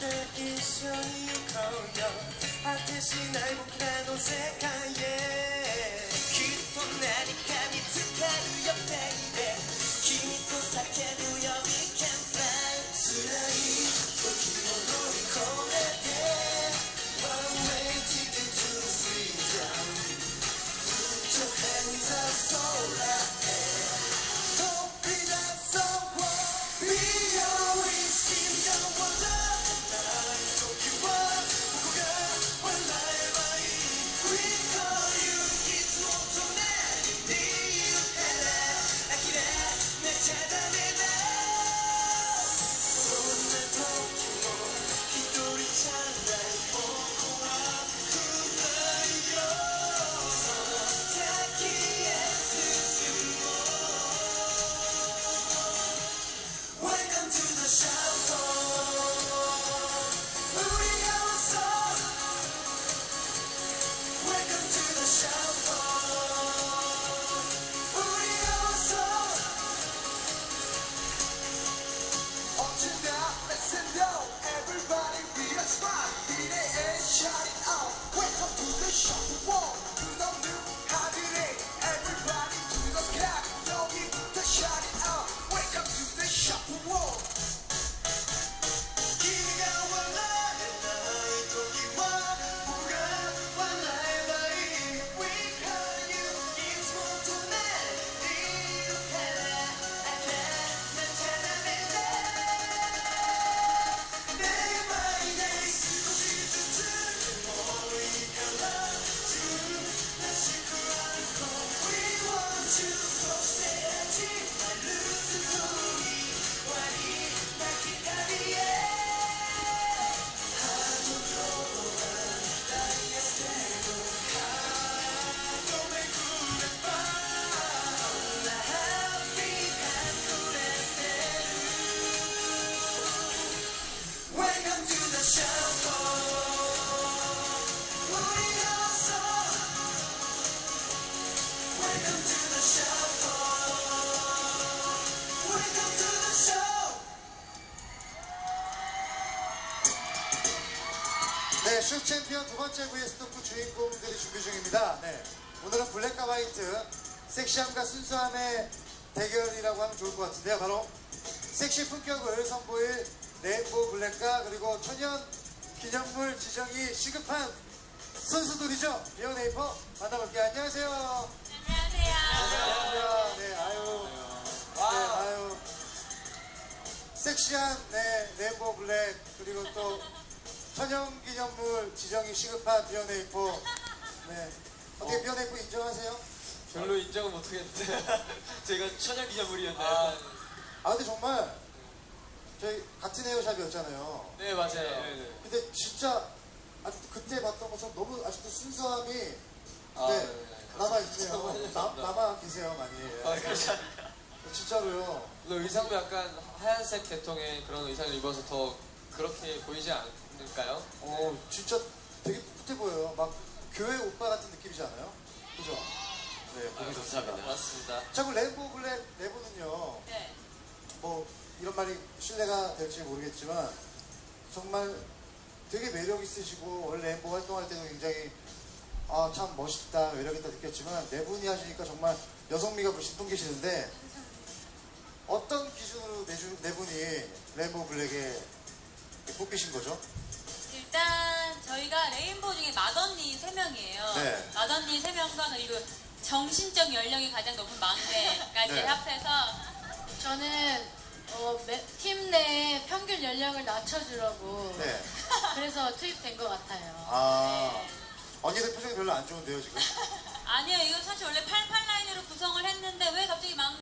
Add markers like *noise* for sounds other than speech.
で一緒に行こうよ。果てしない僕らの世界へ。 네, 쇼 챔피언 두 번째 vs 토크 주인공들이 준비 중입니다. 네, 오늘은 블랙과 화이트, 섹시함과 순수함의 대결이라고 하면 좋을 것 같은데요. 바로 섹시 품격을 선보일 레인보우 블랙과 그리고 천연 기념물 지정이 시급한 선수들이죠. 비어 네이버 만나볼게요. 안녕하세요. 안녕하세요. 네, 아유. 네, 아유. 섹시한 네, 레인보우 블랙 그리고 또 천연 기념물 지정이 시급한 비어네이포. 네. 어떻게 비어네이포 인정하세요? 별로 인정은 못하겠는데 *laughs* 제가 천연 기념물이었나요? 아. 아 근데 정말 저희 같은 헤어샵이었잖아요. 네 맞아요. 네, 근데 진짜 아직도 그때 봤던 것처럼 너무 아직도 순수함이 아, 네, 네, 남아 있네요. 나, 남아 계세요 많이. 아, 감사합니다. 진짜로요. 의상도 약간 하얀색 계통의 그런 의상을 입어서 더 그렇게 보이지 않 을까요? 어 진짜 되게 풋해 보여요. 막 교회 오빠 같은 느낌이지 않아요? 그죠? 네, 보기 좋습니다. 맞습니다. 자, 그럼 레인보우 블랙 내부는요. 네. 뭐 이런 말이 신뢰가 될지 모르겠지만 정말 되게 매력 있으시고 원래 엠보 활동할 때도 굉장히 아 참 멋있다 매력 있다 느꼈지만 네 분이 하시니까 정말 여성미가 물씬 풍기시는데 어떤 기준으로 네, 주- 네 분이 램보 블랙에 뽑히신 거죠? 일단 저희가 레인보우 중에 맏언니 3명이에요. 네. 맏언니 3명과 그리고 정신적 연령이 가장 높은 막내까지 네. 합해서 저는 어, 팀 내 평균 연령을 낮춰주려고 네. *laughs* 그래서 투입된 것 같아요. 아 네. 언니들 표정이 별로 안 좋은데요 지금? *laughs* 아니요 이거 사실 원래 88 라인으로 구성을 했는데 왜 갑자기 막